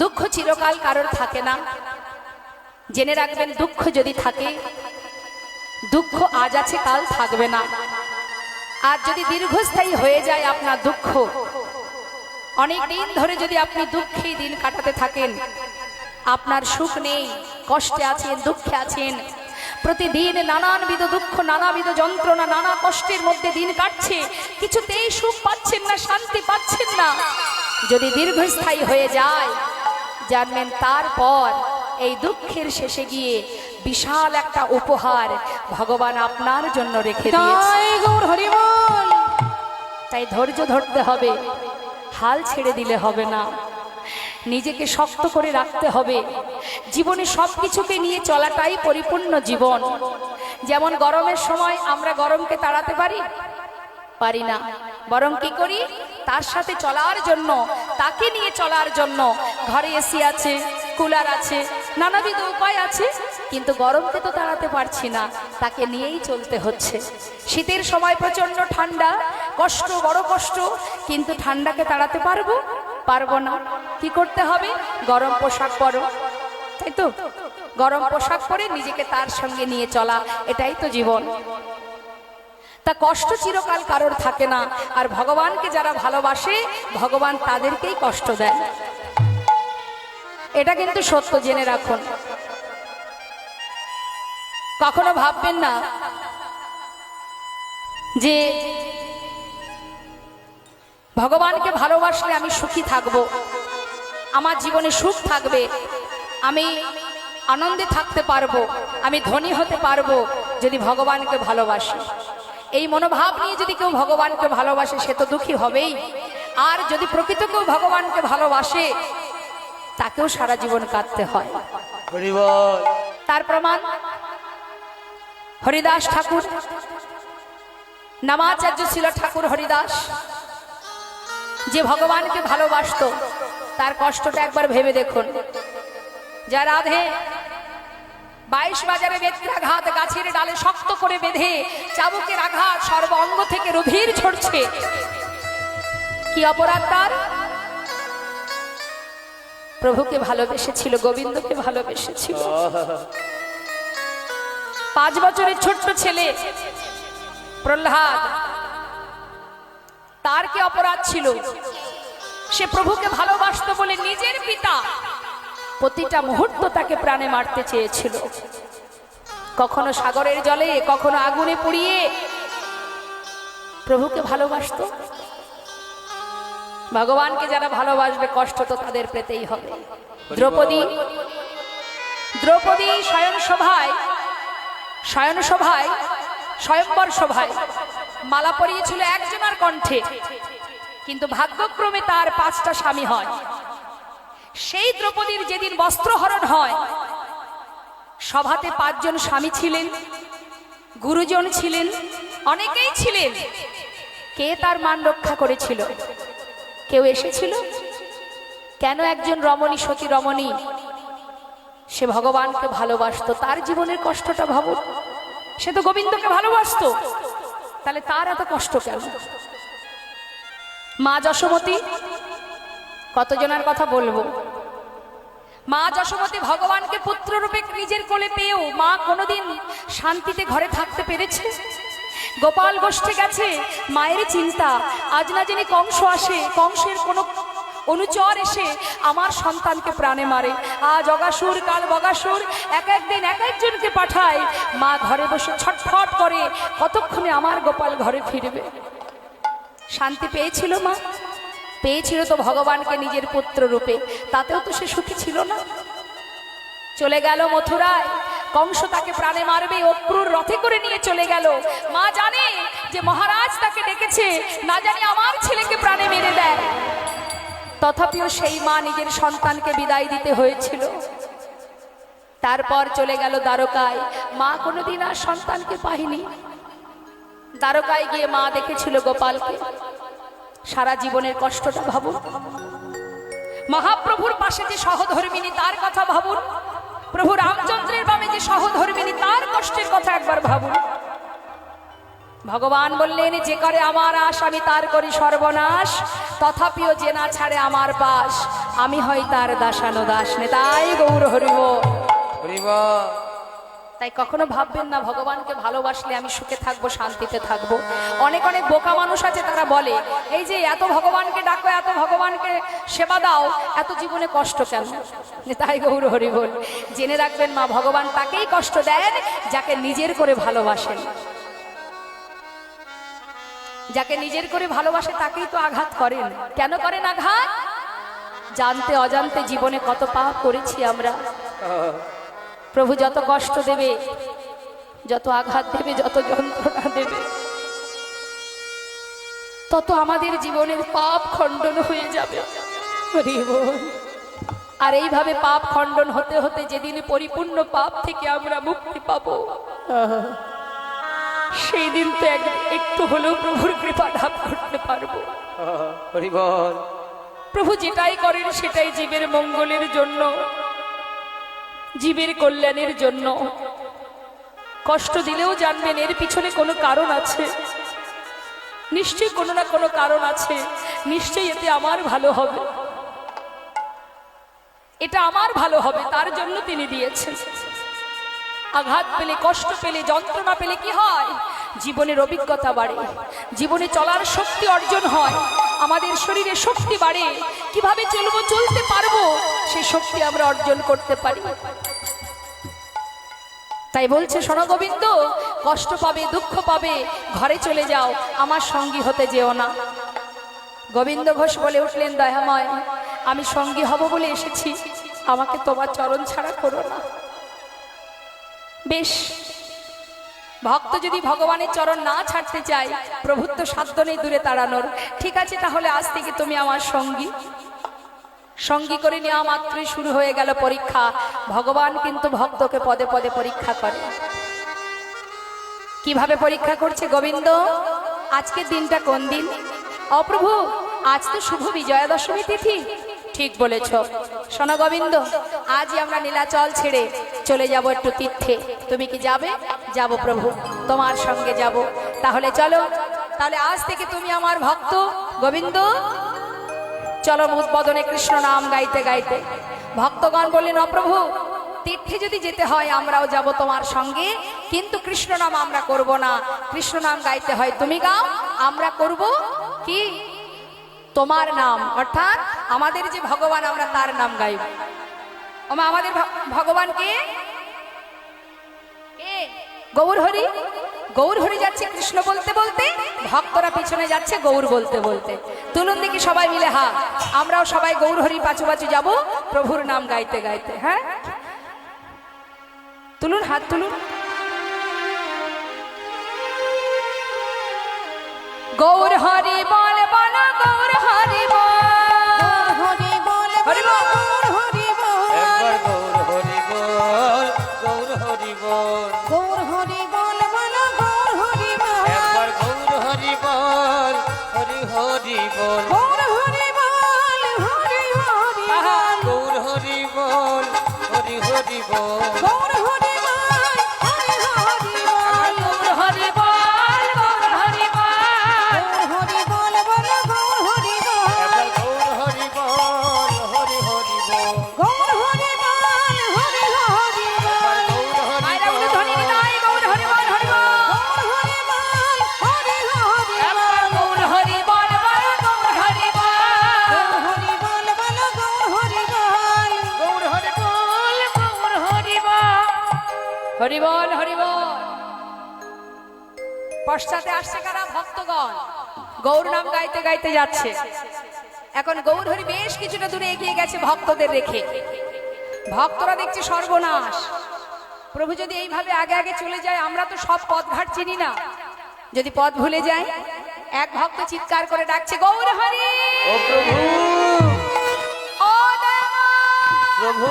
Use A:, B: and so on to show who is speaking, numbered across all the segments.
A: দুঃখ চিরকাল কারোর থাকে না। জেনে রাখবেন, দুঃখ যদি থাকে, দুঃখ আজ আছে, কাল থাকবে না। আর যদি দীর্ঘস্থায়ী হয়ে যায় আপনার দুঃখ, অনেক দিন ধরে যদি আপনি দুঃখে দিন কাটাতে থাকেন, আপনার সুখ নেই, কষ্টে আছেন, দুঃখে আছেন, প্রতিদিন নানানবিধ দুঃখ, নানাবিধ যন্ত্রণা, নানা কষ্টের মধ্যে দিন কাটছে, কিছুতেই সুখ পাচ্ছেন না, শান্তি পাচ্ছেন না। যদি দীর্ঘস্থায়ী হয়ে যায় জানবেন তারপর এই দুঃখের শেষে গিয়ে বিশাল একটা উপহার ভগবান আপনার জন্য রেখে
B: তাই
A: ধৈর্য ধরতে হবে হাল ছেড়ে দিলে হবে না। নিজেকে শক্ত করে রাখতে হবে। জীবনে সব কিছুকে নিয়ে চলাটাই পরিপূর্ণ জীবন। যেমন গরমের সময় আমরা গরমকে তাড়াতে পারি? পারি না। বরং কি করি? তার সাথে চলার জন্য তাকে নিয়ে চলার জন্য ঘরে এসি আছে কুলার আছে, নানাবিধ উপায় আছে, কিন্তু গরমকে তো তাড়াতে পারছি না, তাকে নিয়েই চলতে হচ্ছে। শীতের সময় প্রচণ্ড ঠান্ডা, কষ্ট, বড় কষ্ট, কিন্তু ঠান্ডাকে তাড়াতে পারব? পারব না। কি করতে হবে? গরম পোশাক পরো। তাই তো? গরম পোশাক পরে নিজেকে তার সঙ্গে নিয়ে চলা, এটাই তো জীবন। তা কষ্ট চিরকাল কারোর থাকে না। আর ভগবানকে যারা ভালোবাসে, ভগবান তাদেরকেই কষ্ট দেয়। এটা কিন্তু সত্য, জেনে রাখুন। কখনো ভাববেন না যে ভগবানকে ভালোবাসলে আমি সুখী থাকব, আমার জীবনে সুখ থাকবে, আমি আনন্দে থাকতে পারব, আমি ধনী হতে পারব যদি ভগবানকে ভালোবাসি। এই মনোভাব নিয়ে যদি কেউ ভগবানকে ভালোবাসে, সে তো দুঃখী হবেই। আর যদি প্রকৃত কেউ ভগবানকে ভালোবাসে, তাকেও সারা জীবন কাঁদতে হয়। তার প্রমাণ, হরিদাস ঠাকুর। নামাচার্য ছিল ঠাকুর হরিদাস। যে ভগবানকে ভালোবাসতো, তার কষ্টটা একবার ভেবে দেখুন। যা রাধে বাইশ বাজারে বেত্রাঘাত গাছের ডালে শক্ত করে বেঁধে চাবুকের আঘাত সর্ব অঙ্গ থেকে রুধির ছড়ছে। কি অপরাধ তার? প্রভুকে ভালোবেসেছিল, গোবিন্দকে ভালোবেসেছিল। পাঁচ বছরের ছোট্ট ছেলে, প্রহ্লাদ, তার কি অপরাধ ছিল? সে প্রভুকে ভালোবাসতো বলে নিজের পিতা প্রতিটা মুহূর্ত তাকে প্রাণে মারতে চেয়েছিল। কখনো সাগরের জলে, কখনো আগুনে পুড়িয়ে। প্রভুকে ভালোবাসতো। ভগবানকে যারা ভালোবাসবে, কষ্ট তো তাদের পেতেই হবে। দ্রৌপদী দ্রৌপদী শয়ন সভায় শয়ন সভায়, স্বয়ম্বর সভায় মালা পরিয়েছিল একজনের কণ্ঠে। কিন্তু ভাগ্যক্রমে তার পাঁচটা স্বামী হয়। সেই দ্রৌপদীর যেদিন বস্ত্রহরণ হয়, সভাতে পাঁচজন স্বামী ছিলেন, গুরুজন ছিলেন, অনেকেই ছিলেন। কে তার মান রক্ষা করেছিল? কেউ এসেছিল? কেন একজন রমণী সতী রমণী? সে ভগবানকে ভালোবাসতো, তার জীবনের কষ্টটা ভাবুন। সে তো গোবিন্দকে ভালোবাসতো। তাহলে তার এত কষ্ট কেন? মা যশোমতী, কতজনের কথা বলব? মা যশোমতী ভগবানকে পুত্ররূপে নিজের কোলে পেয়েও মা কোনোদিন শান্তিতে ঘরে থাকতে পেরেছে? গোপাল গোষ্ঠী গেছে, মায়ের চিন্তা। আজ না যিনি কংস আসে, কংসের কোনো অনুচর এসে আমার সন্তানকে প্রাণে মারে। আজ অগাসুর, কাল বগাসুর, এক একদিন এক একজনকে পাঠায়। মা ঘরে বসে ছটফট করে, কতক্ষণে আমার গোপাল ঘরে ফিরবে? শান্তি পেয়েছিল মা? পেয়েছিল তো ভগবানকে নিজের পুত্র রূপে। তাতেও তো সে সুখী ছিল না। চলে গেল মথুরায়। কংস তাকে প্রাণে মারবে, অক্রুর রথে করে নিয়ে চলে গেল। মা জানে যে মহারাজ তাকে ডেকেছে, না জানি আমার ছেলেকে প্রাণে মেরে দেয়। তথাপিও সেই মা নিজের সন্তানকে বিদায় দিতে হয়েছিল। তারপর চলে গেল দ্বারকায়। মা কোনোদিন আর সন্তানকে পায়নি। দ্বারকায় গিয়ে মা দেখেছিল গোপালকে। সারা জীবনের কষ্টটা ভাবুন। মহাপ্রভুর পাশে যে সহধর্মিনী, তার কথা ভাবুন। প্রভু রামচন্দ্রের বামে যে সহধর্মিনী, তার কষ্টের কথা একবার ভাবুন। ভগবান বললেন, যে করে আমার আশ, আমি তার করি সর্বনাশ। তথাপিও যে না ছাড়ে আমার পাশ, আমি হয় তার দাসানো দাস নে তাই গৌর হরিব
B: হরিব।
A: তাই কখনো ভাববেন না, ভগবানকে ভালোবাসলে আমি সুখে থাকব, শান্তিতে থাকব। অনেক অনেক বোকা মানুষ আছে তারা বলে, এই যে এত ভগবানকে ডাকো, এত ভগবানকে সেবা দাও, এত জীবনে কষ্ট কেন? তাই গৌর হরি বল, জেনে রাখবেন মা, ভগবান তাকেই কষ্ট দেন, যাকে নিজের করে ভালোবাসেন। যাকে নিজের করে ভালোবাসে তাকেই তো আঘাত করেন। কেন করেন আঘাত? জানতে অজান্তে জীবনে কত পাপ করেছি আমরা। প্রভু যত কষ্ট দেবে যত আঘাত দেবে যত যন্ত্রণা দেবে তত আমাদের জীবনের পাপ খণ্ডন হয়ে যাবে। আর এইভাবে পাপ খণ্ডন হতে হতে যেদিন পরিপূর্ণ পাপ থেকে আমরা মুক্তি পাব সেই দিন তো এক- একটু হলেও প্রভুর কৃপা লাভ করতে পারব। প্রভু যেটাই করেন সেটাই জীবের মঙ্গলের জন্য। জীবের কল্যাণের জন্য। কষ্ট দিলেও জানবেন এর পিছনে কোনো কারণ আছে। নিশ্চয়ই কোনো না কোনো কারণ আছে। নিশ্চয়ই এতে আমার ভালো হবে। এটা আমার ভালো হবে, তার জন্য তিনি দিয়েছেন। আঘাত পেলে, কষ্ট পেলে, যন্ত্রণা পেলে কি হয়? জীবনের অভিজ্ঞতা বাড়ে। জীবনে চলার শক্তি অর্জন হয়। আমাদের শরীরে শক্তি বাড়ে। কীভাবে চলবো, চলতে পারব সেই শক্তি আমরা অর্জন করতে পারি। তাই বলছে শোনো গোবিন্দ কষ্ট পাবে, দুঃখ পাবে, ঘরে চলে যাও, আমার সঙ্গী হতে যেও না। গোবিন্দ ঘোষ বলে উঠলেন, দয়াময়, আমি সঙ্গী হব বলে এসেছি। আমাকে তোমার চরণ ছাড়া করো না। বেশ ভক্ত যদি ভগবানের চরণ না ছাড়তে চায়, প্রভুত্ব সাধ্য নেই দূরে তাড়ানোর। ঠিক আছে তাহলে আজ থেকে তুমি আমার সঙ্গী। সঙ্গী করে নেওয়া মাত্রই শুরু হয়ে গেল পরীক্ষা। ভগবান কিন্তু ভক্তকে পদে পদে পরীক্ষা করে। কীভাবে পরীক্ষা করছে গোবিন্দ? আজকের দিনটা কোন দিন? অপ্রভু, আজ তো শুভ বিজয়া দশমী তিথি। ঠিক বলেছ। শোনো গোবিন্দ, আজই আমরা নীলাচল ছেড়ে চলে যাব একটু তীর্থে। তুমি কি যাবে? যাব প্রভু, তোমার সঙ্গে যাব। তাহলে চলো, তাহলে আজ থেকে তুমি আমার ভক্ত, গোবিন্দ। চলো উদ্বোধনে কৃষ্ণ নাম গাইতে গাইতে। ভক্তগণ বললেন অপ্রভু তীর্থে যদি যেতে হয়, আমরাও যাব তোমার সঙ্গে। কিন্তু কৃষ্ণ নাম আমরা করব না। কৃষ্ণ নাম গাইতে হয়, তুমি গাও, আমরা করব কি? তোমার নাম, অর্থাৎ আমাদের যে ভগবান, আমরা তার নাম গাইব। আমাদের ভগবান কে? গৌর হরি গৌর হরি যাচ্ছে কৃষ্ণ বলতে বলতে, ভক্তরা পিছনে যাচ্ছে গৌর বলতে বলতে। তুলুন দেখি সবাই মিলে হা। আমরাও সবাই গৌর হরি পাচু পাচু যাব প্রভুর নাম গাইতে গাইতে হ্যাঁ? তুলুন, হাত তুলুন। গৌর হরি হরি বল
C: হরি
A: হরি। বল।
C: হরি
B: গৌর
C: হরি বল হরি
B: হরি
C: বল।
B: গৌর হরি
C: বল
A: গৌর হরি বল। হরি বল
C: বল গৌর হরি বল।
B: গৌর হরি হরিবল
C: গৌর হরি বল।
A: পশ্চাতে আসছে কারা? ভক্তগণ। গৌর নাম গাইতে গাইতে যাচ্ছে। এখন গৌর হরি বেশ কিছুটা দূরে এগিয়ে গেছে ভক্তদের রেখে। ভক্তরা দেখছে সর্বনাশ। প্রভু যদি এইভাবে আগে আগে চলে যায় আমরা তো সব পথ পথঘাট চিনি না। যদি পথ ভুলে যায় এক ভক্ত চিৎকার করে ডাকছে গৌর হরি!
B: ও প্রভু! প্রভু!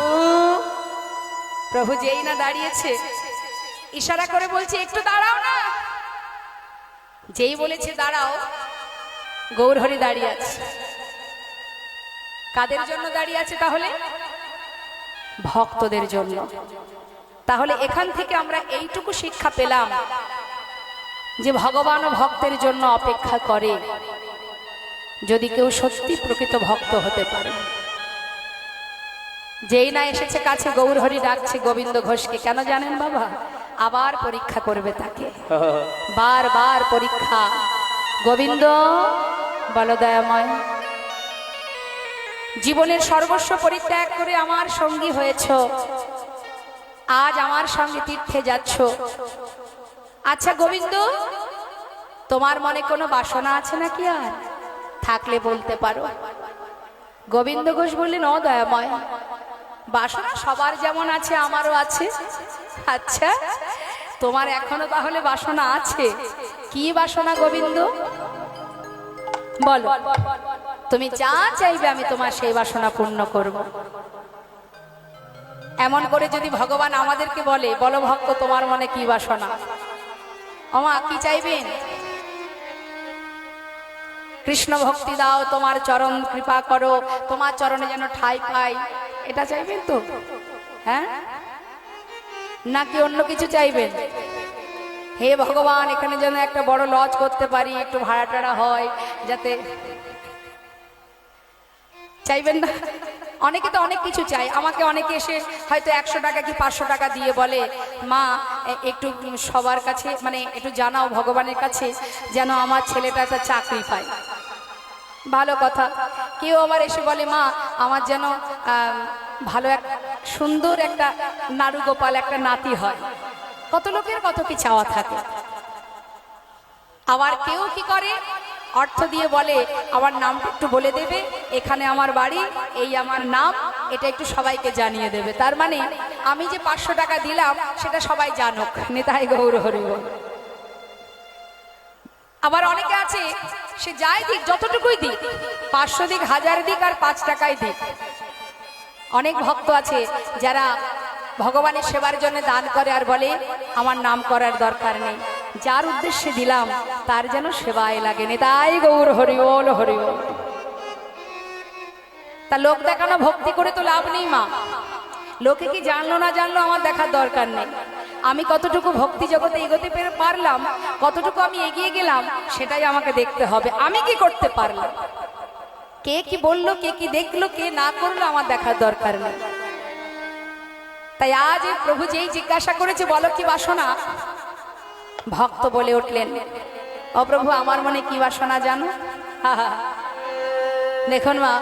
A: প্রভু যেই না দাঁড়িয়েছে ইশারা করে বলছে একটু দাঁড়াও না যেই বলেছে, দাঁড়াও। গৌরহরি দাঁড়িয়ে আছে। কাদের জন্য দাঁড়িয়ে আছে তাহলে? ভক্তদের জন্য। তাহলে এখান থেকে আমরা এইটুকু শিক্ষা পেলাম যে ভগবান ভক্তের জন্য অপেক্ষা করে, যদি কেউ সত্যি প্রকৃত ভক্ত হতে পারে। যেই না এসেছে কাছে গৌরহরি ডাকছে, গোবিন্দ ঘোষকে কেন জানেন বাবা? আবার পরীক্ষা করবে তাকে। বারবার পরীক্ষা। গোবিন্দ বলো দয়াময় জীবনের সর্বস্ব পরিত্যাগ করে আমার সঙ্গী হয়েছ। আজ আমার সঙ্গে তীর্থে যাচ্ছ। আচ্ছা গোবিন্দ, তোমার মনে কোনো বাসনা আছে নাকি আর? থাকলে বলতে পারো। গোবিন্দ ঘোষ বললেন অ দয়াময়, বাসনা সবার যেমন আছে, আমারও আছে। আচ্ছা তোমার এখনও তাহলে বাসনা আছে? কি বাসনা গোবিন্দ? বলো। তুমি যা চাইবে আমি তোমার সেই বাসনা পূর্ণ করব। এমন করে যদি ভগবান আমাদেরকে বলে, বলো ভক্ত, তোমার মনে কি বাসনা? আমা কি চাইবেন? কৃষ্ণ ভক্তি দাও, তোমার চরণ কৃপা করো, তোমার চরণে যেন ঠাই পাই। এটা চাইবেন তো? হ্যাঁ? নাকি অন্য কিছু চাইবেন? হে ভগবান, এখানে যেন একটা বড় লজ করতে পারি, একটু ভাড়া টাড়া হয়, যাতে চাইবেন না? অনেকে তো অনেক কিছু চাই আমাকে অনেকে এসে হয়তো একশো টাকা কি পাঁচশো টাকা দিয়ে বলে, মা একটু সবার কাছে মানে একটু জানাও ভগবানের কাছে, যেন আমার ছেলেটা একটা চাকরি পায়। ভালো কথা। কেউ আমার এসে বলে, মা, আমার যেন ভালো এক সুন্দর একটা নাড়ু গোপাল একটা নাতি হয়। কত লোকের কত কি চাওয়া থাকে। আবার কেউ কি করে? অর্থ দিয়ে বলে, আমার নামটা একটু বলে দেবে, এখানে আমার বাড়ি, এই আমার নাম, এটা একটু সবাইকে জানিয়ে দেবে। তার মানে আমি যে পাঁচশো টাকা দিলাম, সেটা সবাই জানুক। নেতাই গৌর হরি বল। আবার অনেকে আছে, সে যাই দিক, যতটুকুই দিক, পাঁচশো দিক, হাজার দিক আর পাঁচ টাকায় দিক। অনেক ভক্ত আছে যারা ভগবানের সেবার জন্য দান করে আর বলে, আমার নাম করার দরকার নেই। যার উদ্দেশ্যে দিলাম, তার যেন সেবায় লাগে তাই গৌর হরিওল হরিওল তা লোক দেখানো, ভক্তি করে তো লাভ নেই, মা। লোকে কি জানলো না জানলো আমার দেখার দরকার নেই। আমি কতটুকু ভক্তি জগতে এগোতে পেরে পারলাম, কতটুকু আমি এগিয়ে গেলাম, সেটাই আমাকে দেখতে হবে। আমি কি করতে পারলাম? কে কি বলল, কে কি দেখল, কে না করল আমার দেখার দরকার নেই। তাই আজ প্রভু যেই জিজ্ঞাসা করেছে, বলো কি বাসনা? ভক্ত বলে উঠলেন অপ্রভু প্রভু, আমার মনে কি বাসনা জানো? দেখুন মা